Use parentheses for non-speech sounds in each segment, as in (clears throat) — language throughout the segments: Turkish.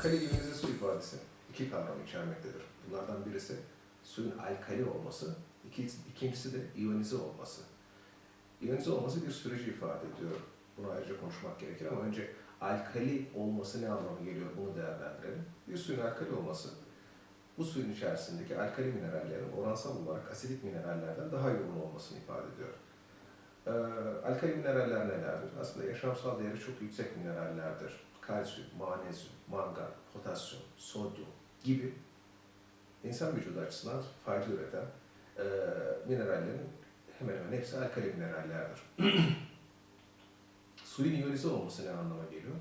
Alkali iyonize su ifadesi iki kavram içermektedir. Bunlardan birisi suyun alkali olması, iki- ikincisi de iyonize olması. İyonize olması bir süreci ifade ediyor. Bunu ayrıca konuşmak gerekir ama önce alkali olması ne anlama geliyor bunu değerlendirelim. Bir suyun alkali olması, bu suyun içerisindeki alkali minerallerin oransal olarak asidik minerallerden daha yoğun olmasını ifade ediyor. Ee, alkali mineraller nelerdir? Aslında yaşamsal değeri çok yüksek minerallerdir. Kalsiyum, manezyum, mangan, potasyum, sodyum gibi insan vücudu açısından fayda üreten e, minerallerin hemen hemen hepsi alkali minerallerdir. (clears throat) Suyun iyonize olması ne anlama geliyor?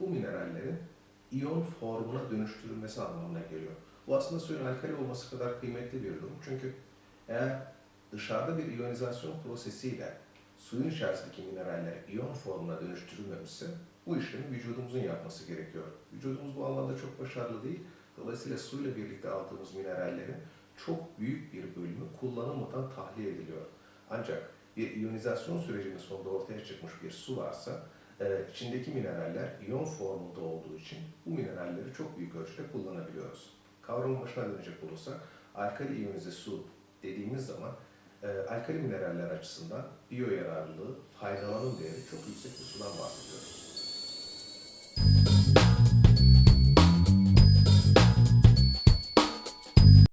Bu minerallerin iyon formuna dönüştürülmesi anlamına geliyor. Bu aslında suyun alkali olması kadar kıymetli bir durum. Çünkü eğer dışarıda bir iyonizasyon prosesiyle suyun içerisindeki mineraller iyon formuna dönüştürülmemişse bu işlemi vücudumuzun yapması gerekiyor. Vücudumuz bu anlamda çok başarılı değil. Dolayısıyla suyla birlikte aldığımız minerallerin çok büyük bir bölümü kullanılmadan tahliye ediliyor. Ancak bir iyonizasyon sürecinin sonunda ortaya çıkmış bir su varsa e, içindeki mineraller iyon formunda olduğu için bu mineralleri çok büyük ölçüde kullanabiliyoruz. Kavramın başına dönecek olursak alkali iyonize su dediğimiz zaman e, alkali mineraller açısından biyo yararlılığı, faydalanım değeri çok yüksek bir sudan bahsediyoruz.